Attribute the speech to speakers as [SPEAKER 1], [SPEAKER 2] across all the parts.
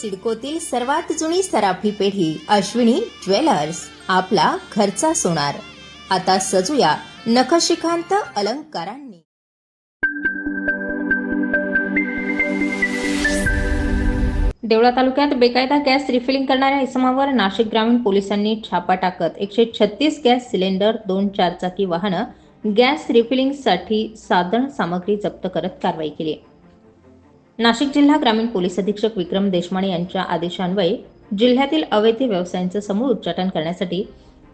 [SPEAKER 1] सिडकोतील सर्वात जुनी सराफी पेढी अश्विनी ज्वेलर्स आपला घरचा सोनार. आता सजूया नखशिखांत अलंकारांनी. देवळा तालुक्यात बेकायदा गॅस रिफिलिंग करणाऱ्या इसमावर नाशिक ग्रामीण पोलिसांनी छापा टाकत एकशे छत्तीस गॅस सिलेंडर दोन चारचाकी वाहनं गॅस रिफिलिंगसाठी साधन सामग्री जप्त करत कारवाई केली. नाशिक जिल्हा ग्रामीण पोलीस अधीक्षक विक्रम देशमाने यांच्या आदेशान्वये जिल्ह्यातील अवैध व्यवसायांचं समूळ उच्चाटन करण्यासाठी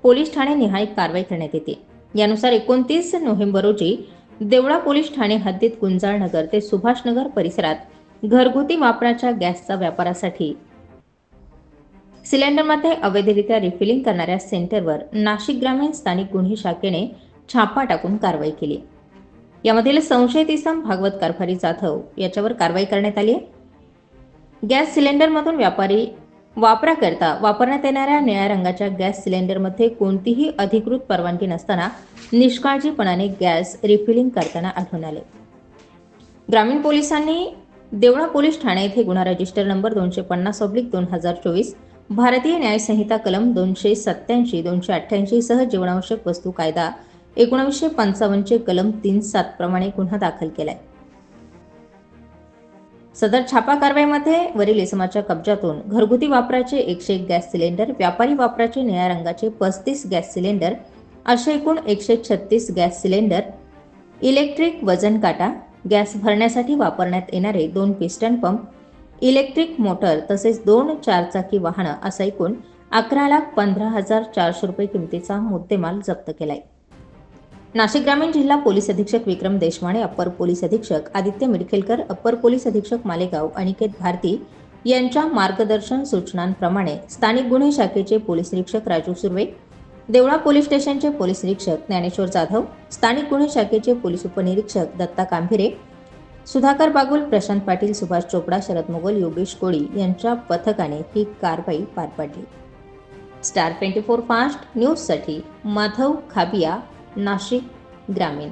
[SPEAKER 1] पोलीस ठाणे निहाय कारवाई करण्यात येते. यानुसार एकोणतीस नोव्हेंबर रोजी देवळा पोलीस ठाणे हद्दीत गुंजाळनगर ते सुभाषनगर परिसरात घरगुती वापराच्या गॅसचा व्यापारासाठी सिलेंडरमध्ये अवैधरित्या रिफिलिंग करणाऱ्या सेंटरवर नाशिक ग्रामीण स्थानिक गुन्हे शाखेने छापा टाकून कारवाई केली. यामधील संशयित इसम भागवत कारभारी जाधव याच्यावर कारवाई करण्यात आली आहे. गॅस सिलेंडरमधून व्यापारी वापराकरता वापरण्यात येणाऱ्या निळ्या रंगाच्या गॅस सिलेंडरमध्ये कोणतीही अधिकृत परवानगी नसताना निष्काळजीपणाने गॅस रिफिलिंग करताना आढळून आले. ग्रामीण पोलिसांनी देवळा पोलीस ठाणे येथे गुन्हा रजिस्टर नंबर दोनशे पन्नास ऑब्लिक दोन हजार चोवीस भारतीय न्यायसंहिता कलम दोनशे सत्याऐंशी दोनशे अठ्ठ्याऐंशी सह जीवनावश्यक वस्तू कायदा एकोणावीसशे पंचावन्नचे कलम तीन सात प्रमाणे गुन्हा दाखल केलाय. सदर छापा कारवाईमध्ये वरील इसमाच्या कब्जातून घरगुती वापराचे एकशे एक गॅस सिलेंडर व्यापारी वापराचे निळ्या रंगाचे पस्तीस गॅस सिलेंडर असे एकूण एकशे छत्तीस गॅस सिलेंडर इलेक्ट्रिक वजन काटा गॅस भरण्यासाठी वापरण्यात येणारे दोन पिस्टन पंप इलेक्ट्रिक मोटर तसेच दोन चारचाकी वाहनं असा एकूण अकरा लाख पंधरा हजार चारशे रुपये किमतीचा मुद्देमाल जप्त केलाय. नाशिक ग्रामीण जिल्हा पोलीस अधीक्षक विक्रम देशमाने अप्पर पोलीस अधीक्षक आदित्य मिडखेलकर अप्पर पोलीस अधीक्षक मालेगाव अनिकेत भारती यांच्या मार्गदर्शन सूचनांप्रमाणे स्थानिक गुन्हे शाखेचे पोलीस निरीक्षक राजू सुर्वे देवळा पोलीस स्टेशनचे पोलीस निरीक्षक ज्ञानेश्वर जाधव स्थानिक गुन्हे शाखेचे पोलीस उपनिरीक्षक दत्ता कांभिरे सुधाकर बागुल प्रशांत पाटील सुभाष चोपडा शरद मोगल योगेश कोळी यांच्या पथकाने ही कारवाई पार पाडली. स्टार ट्वेंटी फोर फास्ट न्यूजसाठी माधव खाबिया नाशिक ग्रामीण